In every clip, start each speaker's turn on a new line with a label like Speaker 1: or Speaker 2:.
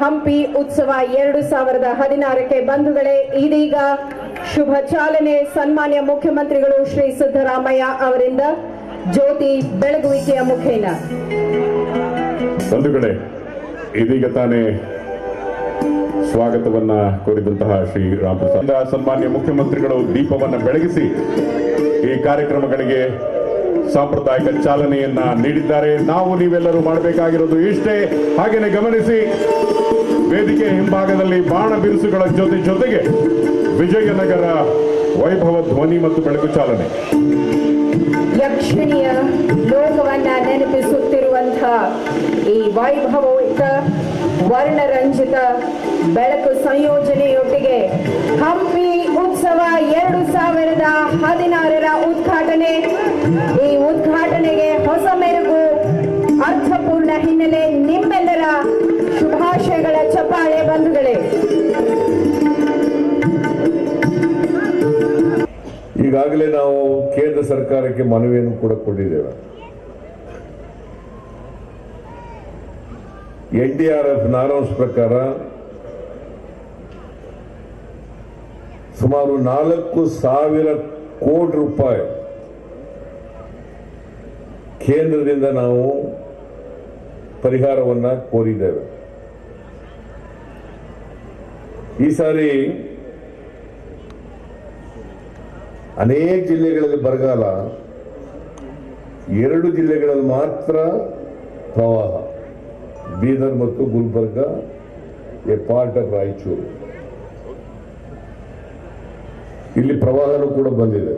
Speaker 1: ಹಂಪಿ ಉತ್ಸವ ಎರಡು ಸಾವಿರದ ಹದಿನಾರಕ್ಕೆ ಬಂಧುಗಳೇ, ಇದೀಗ ಶುಭ ಚಾಲನೆ. ಸನ್ಮಾನ್ಯ ಮುಖ್ಯಮಂತ್ರಿಗಳು ಶ್ರೀ ಸಿದ್ದರಾಮಯ್ಯ ಅವರಿಂದ ಜ್ಯೋತಿ ಬೆಳಗುವಿಕೆಯ ಮುಖೇನ.
Speaker 2: ಬಂಧುಗಳೇ, ಇದೀಗ ತಾನೇ ಸ್ವಾಗತವನ್ನ ಕೋರಿದಂತಹ ಶ್ರೀ ರಾಮಪ್ರಸಾದ್. ಸನ್ಮಾನ್ಯ ಮುಖ್ಯಮಂತ್ರಿಗಳು ದೀಪವನ್ನ ಬೆಳಗಿಸಿ ಈ ಕಾರ್ಯಕ್ರಮಗಳಿಗೆ ಸಾಂಪ್ರದಾಯಿಕ ಚಾಲನೆಯನ್ನ ನೀಡಿದ್ದಾರೆ. ನಾವು ನೀವೆಲ್ಲರೂ ಮಾಡಬೇಕಾಗಿರೋದು ಇಷ್ಟೇ. ಹಾಗೆಯೇ ಗಮನಿಸಿ ವೇದಿಕೆ ಹಿಂಭಾಗದಲ್ಲಿ ಬಾಣ ಬಿರುಸುಗಳ ಜೊತೆ ಜೊತೆಗೆ ವಿಜಯನಗರ ವೈಭವ ಧ್ವನಿ ಮತ್ತು ಬೆಳಕು ಚಾಲನೆ.
Speaker 1: ಲಕ್ಷ್ಮಿಯ ಲೋಕವನ್ನ ನೆನಪಿಸುತ್ತಿರುವಂತಹ ಈ ವೈಭವಯುತ ವರ್ಣರಂಜಿತ ಬೆಳಕು ಸಂಯೋಜನೆಯೊಟ್ಟಿಗೆ ಹಂಪಿ ಉತ್ಸವ ಎರಡು ಸಾವಿರದ ಹದಿನಾರರ ಉದ್ಘಾಟನೆ. ಈ ಉದ್ಘಾಟನೆಗೆ ಹೊಸ ಮೆರುಗು ಅರ್ಥಪೂರ್ಣ ಹಿನ್ನೆಲೆ ನಿಮ್ಮೆಲ್ಲರ ಶುಭಾಶಯಗಳ ಬಂಧುಗಳೇ.
Speaker 3: ಈಗಾಗಲೇ ನಾವು ಕೇಂದ್ರ ಸರ್ಕಾರಕ್ಕೆ ಮನವಿಯನ್ನು ಕೂಡ ಕೊಟ್ಟಿದ್ದೇವೆ. ಎನ್ ಡಿ ಆರ್ ಎಫ್ ನಾರಾಂಶ ಪ್ರಕಾರ ಸುಮಾರು ನಾಲ್ಕು ಸಾವಿರ ಕೋಟಿ ರೂಪಾಯಿ ಕೇಂದ್ರದಿಂದ ನಾವು ಪರಿಹಾರವನ್ನು ಕೋರಿದ್ದೇವೆ. ಈ ಸಾರಿ ಅನೇಕ ಜಿಲ್ಲೆಗಳಲ್ಲಿ ಬರಗಾಲ, ಎರಡು ಜಿಲ್ಲೆಗಳಲ್ಲಿ ಮಾತ್ರ ಪ್ರವಾಹ. ಬೀದರ್ ಮತ್ತು Gulbarga a part of Raichur. ಇಲ್ಲಿ ಪ್ರವಾಹನೂ ಕೂಡ ಬಂದಿದೆ.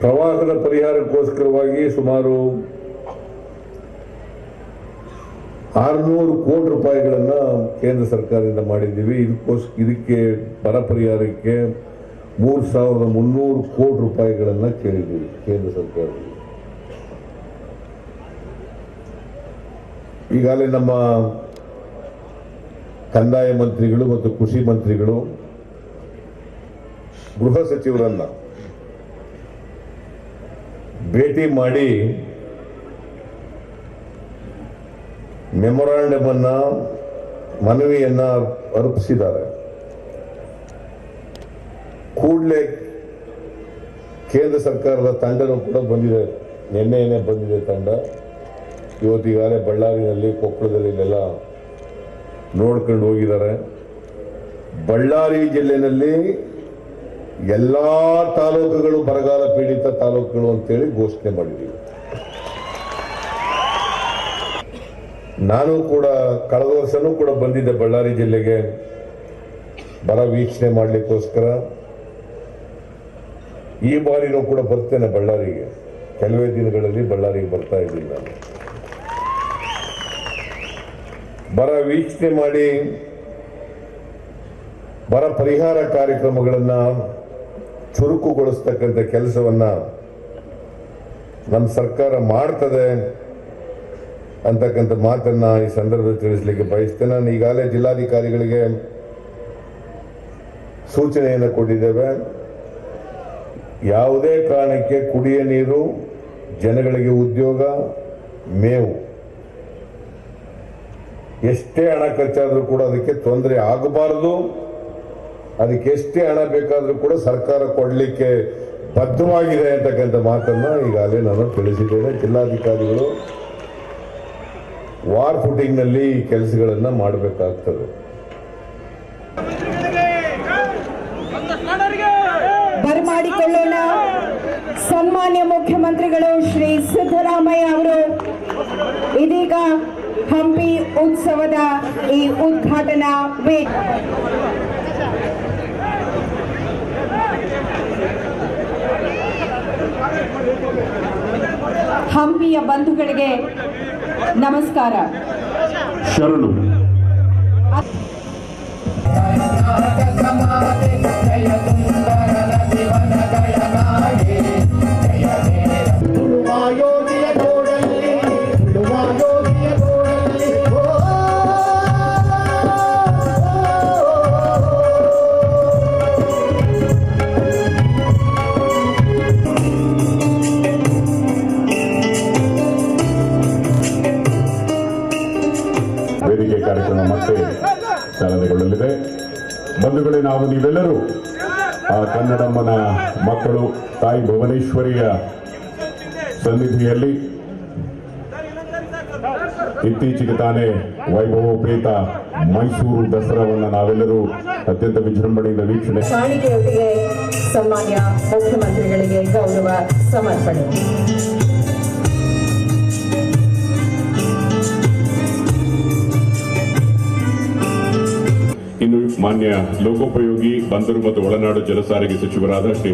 Speaker 3: ಪ್ರವಾಹದ ಪರಿಹಾರಕ್ಕೋಸ್ಕರವಾಗಿ ಸುಮಾರು ಆರುನೂರು ಕೋಟಿ ರೂಪಾಯಿಗಳನ್ನು ಕೇಂದ್ರ ಸರ್ಕಾರದಿಂದ ಮಾಡಿದ್ದೀವಿ. ಇದಕ್ಕೋಸ್, ಇದಕ್ಕೆ ಬರ ಪರಿಹಾರಕ್ಕೆ ಮೂರು ಸಾವಿರದ ಮುನ್ನೂರು ಕೋಟಿ ರೂಪಾಯಿಗಳನ್ನು ಕೇಳಿದ್ದೀವಿ ಕೇಂದ್ರ ಸರ್ಕಾರದಲ್ಲಿ ಈಗಾಗಲೇ ನಮ್ಮ ಕಂದಾಯ ಮಂತ್ರಿಗಳು ಮತ್ತು ಕೃಷಿ ಮಂತ್ರಿಗಳು, ಗೃಹ ಸಚಿವರನ್ನ ಭೇಟಿ ಮಾಡಿ ಮೆಮೊರಾಂಡಮ್ ಅನ್ನ ಮನವಿಯನ್ನ ಅರ್ಪಿಸಿದ್ದಾರೆ. ಕೂಡಲೇ ಕೇಂದ್ರ ಸರ್ಕಾರದ ತಂಡನೂ ಕೂಡ ಬಂದಿದೆ. ನಿನ್ನೆ ಬಂದಿದೆ ತಂಡ. ಇವತ್ತಿಗಾಗಲೇ ಬಳ್ಳಾರಿನಲ್ಲಿ, ಕೊಪ್ಪಳದಲ್ಲಿ ಇಲ್ಲೆಲ್ಲ ನೋಡ್ಕೊಂಡು ಹೋಗಿದ್ದಾರೆ. ಬಳ್ಳಾರಿ ಜಿಲ್ಲೆಯಲ್ಲಿ ಎಲ್ಲ ತಾಲೂಕುಗಳು ಬರಗಾಲ ಪೀಡಿತ ತಾಲೂಕುಗಳು ಅಂತೇಳಿ ಘೋಷಣೆ ಮಾಡಿದ್ದೀವಿ. ನಾನು ಕೂಡ ಕಳೆದ ವರ್ಷನೂ ಕೂಡ ಬಂದಿದ್ದೆ ಬಳ್ಳಾರಿ ಜಿಲ್ಲೆಗೆ. ಬರ ವೀಕ್ಷಣೆ ಮಾಡಲಿಕ್ಕೋಸ್ಕರ. ಈ ಬಾರಿನೂ ಕೂಡ ಬರ್ತೇನೆ ಬಳ್ಳಾರಿಗೆ. ಕೆಲವೇ ದಿನಗಳಲ್ಲಿ ಬಳ್ಳಾರಿಗೆ ಬರ್ತಾ ಇದ್ದೀನಿ ನಾನು. ಬರ ವೀಕ್ಷಣೆ ಮಾಡಿ, ಬರ ಪರಿಹಾರ ಕಾರ್ಯಕ್ರಮಗಳನ್ನು ಚುರುಕುಗೊಳಿಸ್ತಕ್ಕಂಥ ಕೆಲಸವನ್ನು ನಮ್ಮ ಸರ್ಕಾರ ಮಾಡ್ತದೆ. ಅಂತಕ್ಕಂಥ ಮಾತನ್ನ ಈ ಸಂದರ್ಭದಲ್ಲಿ ತಿಳಿಸಲಿಕ್ಕೆ ಬಯಸ್ತೇನೆ. ನಾನು ಈಗಾಗಲೇ ಜಿಲ್ಲಾಧಿಕಾರಿಗಳಿಗೆ ಸೂಚನೆಯನ್ನು ಕೊಟ್ಟಿದ್ದೇವೆ. ಯಾವುದೇ ಕಾರಣಕ್ಕೆ ಕುಡಿಯ ನೀರು, ಜನಗಳಿಗೆ ಉದ್ಯೋಗ, ಮೇವು, ಎಷ್ಟೇ ಹಣ ಖರ್ಚಾದರೂ ಕೂಡ ಅದಕ್ಕೆ ತೊಂದರೆ ಆಗಬಾರದು. ಅದಕ್ಕೆ ಎಷ್ಟೇ ಹಣ ಬೇಕಾದರೂ ಕೂಡ ಸರ್ಕಾರ ಕೊಡಲಿಕ್ಕೆ ಬದ್ಧವಾಗಿದೆ ಅಂತಕ್ಕಂಥ ಮಾತನ್ನು ಈಗಾಗಲೇ ನಾನು ತಿಳಿಸಿದ್ದೇನೆ. ಜಿಲ್ಲಾಧಿಕಾರಿಗಳು ವಾರ್ ಫುಟಿಂಗ್ನಲ್ಲಿ ಈ ಕೆಲಸಗಳನ್ನು ಮಾಡಬೇಕಾಗ್ತದೆ.
Speaker 1: ಬರಮಾಡಿಕೊಳ್ಳೋಣ. ಸನ್ಮಾನ್ಯ ಮುಖ್ಯಮಂತ್ರಿಗಳು ಶ್ರೀ ಸಿದ್ದರಾಮಯ್ಯ ಅವರು. ಇದೀಗ ಹಂಪಿ ಉತ್ಸವದ ಈ ಉದ್ಘಾಟನಾ ವೇದಿಕೆ ಹಂಪಿಯ ಬಂಧುಗಳಿಗೆ ನಮಸ್ಕಾರ.
Speaker 2: ಶರಣು. ಬಂಧುಗಳೇ, ನಾವು ನೀವೆಲ್ಲರೂ ಆ ಕನ್ನಡಮ್ಮನ ಮಕ್ಕಳು, ತಾಯಿ ಭುವನೇಶ್ವರಿಯ ಸನ್ನಿಧಿಯಲ್ಲಿ ಇತ್ತೀಚೆಗೆ ತಾನೇ ವೈಭವೋಪೇತ ಮೈಸೂರು ದಸರಾವನ್ನು ನಾವೆಲ್ಲರೂ ಅತ್ಯಂತ ವಿಜೃಂಭಣೆಯಿಂದ ವೀಕ್ಷಣೆ
Speaker 1: ಕಾಣಿಕೆಯೊಟ್ಟಿಗೆ ಸನ್ಮಾನ್ಯ ಮುಖ್ಯಮಂತ್ರಿಗಳಿಗೆ ಗೌರವ ಸಮರ್ಪಣೆ.
Speaker 2: ಮಾನ್ಯ ಲೋಕೋಪಯೋಗಿ ಬಂದರು ಮತ್ತು ಒಳನಾಡು ಜಲಸಾರಿಗೆ ಸಚಿವರಾದ ಶ್ರೀ